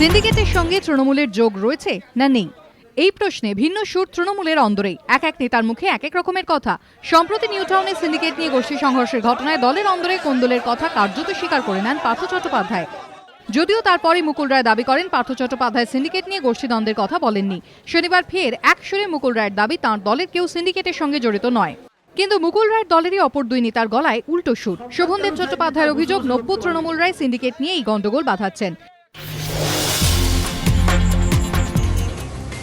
সিন্ডিকেটের সঙ্গে তৃণমূলের যোগ রয়েছে না নেই? এই প্রশ্নে ভিন্ন সুর তৃণমূলের অন্দরেই। এক এক নেতার মুখে এক এক রকমের কথা। সম্প্রতি নিউ টাউনে সিন্ডিকেট নিয়ে গোষ্ঠী সংঘর্ষের ঘটনায় দলের অন্দরে কোন্দলের কথা কার্যত স্বীকার করে নেন পার্থ চট্টোপাধ্যায়। যদিও তারপরে মুকুল রায় দাবি করেন, পার্থ চট্টোপাধ্যায় সিন্ডিকেট নিয়ে গোষ্ঠীদ্বন্দ্বের কথা বলেননি। শনিবার ফের এক সুরে মুকুল রায়ের দাবি, তাঁর দলের কেউ সিন্ডিকেটের সঙ্গে জড়িত নয়। কিন্তু মুকুল রায়ের দলেরই অপর দুই নেতার গলায় উল্টো সুর। শোভনদেব চট্টোপাধ্যায়ের অভিযোগ, নব্য তৃণমূল রায় সিন্ডিকেট নিয়ে এই গন্ডগোল বাঁধাচ্ছেন।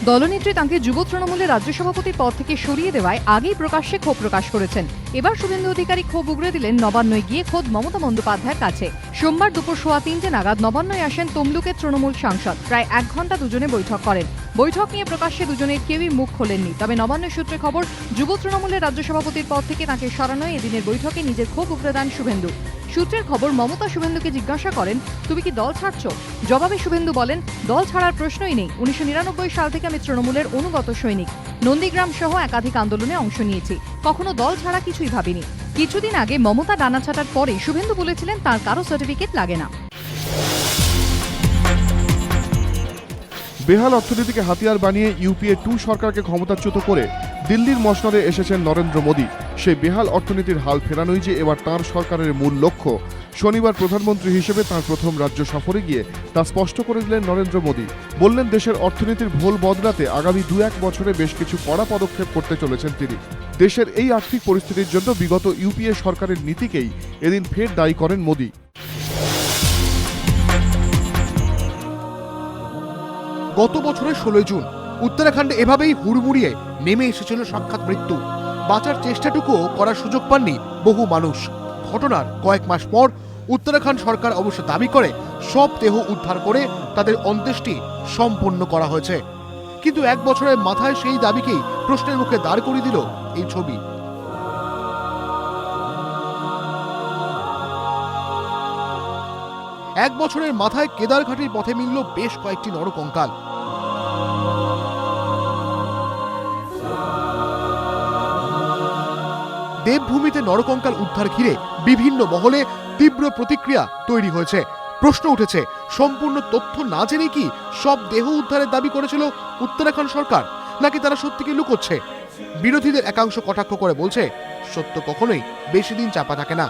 দলনেত্রী তাঁকে যুব তৃণমূলের রাজ্য সভাপতির পদ থেকে সরিয়ে দেওয়ায় আগেই প্রকাশ্যে ক্ষোভ প্রকাশ করেছেন। এবার শুভেন্দু অধিকারী ক্ষোভ উগড়ে দিলেন নবান্নয় গিয়ে খোদ মমতা বন্দ্যোপাধ্যায়ের কাছে। সোমবার দুপুর সোয়া তিনটে নাগাদ নবান্নয় আসেন তমলুকের তৃণমূল সাংসদ। প্রায় এক ঘণ্টা দুজনে বৈঠক করেন। বৈঠক নিয়ে প্রকাশ্যে দুজনের কেউই মুখ খোলেননি। তবে নবান্ন সূত্রে খবর, যুব তৃণমূলের রাজ্য সভাপতির পদ থেকে তাঁকে সরানোয় এদিনের বৈঠকে নিজের ক্ষোভ উগড়ে দেন শুভেন্দু। সূত্রের খবর মমতা শুভেন্দুকে জিজ্ঞাসা করেন, তুমি কি দল ছাড়ছ? জবাবে শুভেন্দু বলেন, দল ছাড়ার প্রশ্নই নেই। উনিশশো নিরানব্বই সাল থেকে আমি তৃণমূলের অনুগত সৈনিক। নন্দীগ্রাম সহ একাধিক আন্দোলনে অংশ নিয়েছি। কখনো দল ছাড়া কিছুই ভাবিনি। কিছুদিন আগে মমতা ডানা ছাটার পরে শুভেন্দু বলেছিলেন, তার কারও সার্টিফিকেট লাগে না। বেহাল অর্থনীতিকে হাতিয়ার বানিয়ে ইউপিএ টু সরকারকে ক্ষমতাচ্যুত করে দিল্লির মসনদে এসেছেন নরেন্দ্র মোদী। সেই বেহাল অর্থনীতির হাল ফেরানোই যে এবার তাঁর সরকারের মূল লক্ষ্য। শনিবার প্রধানমন্ত্রী হিসেবে তাঁর প্রথম রাজ্য সফরে গিয়ে তা স্পষ্ট করে দিলেন নরেন্দ্র মোদী। বললেন, দেশের অর্থনীতির ভোল বদলাতে আগামী দু এক বছরে বেশ কিছু কড়া পদক্ষেপ করতে চলেছেন তিনি। দেশের এই আর্থিক পরিস্থিতির জন্য বিগত ইউপিএ সরকারের নীতিকেই এদিন ফের দায়ী করেন মোদী। গত বছরের ষোলোই জুন, উত্তরাখণ্ডে এভাবেই হুড়মুড়িয়ে নেমে এসেছিল সাক্ষাৎ মৃত্যু। বাঁচার চেষ্টাটুকুও করার সুযোগ পাননি বহু মানুষ। ঘটনার কয়েক মাস পর উত্তরাখণ্ড সরকার অবশ্য দাবি করে, সব দেহ উদ্ধার করে তাদের অন্ত্যেষ্টি সম্পন্ন করা হয়েছে। কিন্তু এক বছরের মাথায় সেই দাবিকেই প্রশ্নের মুখে দাঁড় করিয়ে দিল এই ছবি। এক বছরের মাথায় কেদারঘাটের পথে মিলল বেশ কয়েকটি নরকঙ্কাল। দেবভূমিতে নরকঙ্কাল উদ্ধার ঘিরে বিভিন্ন মহলে তীব্র প্রতিক্রিয়া তৈরি হয়েছে। প্রশ্ন উঠেছে, সম্পূর্ণ তথ্য না জেনে কি সব দেহ উদ্ধারের দাবি করেছিল উত্তরাখণ্ড সরকার, নাকি তারা সত্যিকে লুকোচ্ছে? বিরোধীদের একাংশ কটাক্ষ করে বলছে, সত্য কখনোই বেশি দিন চাপা থাকে না।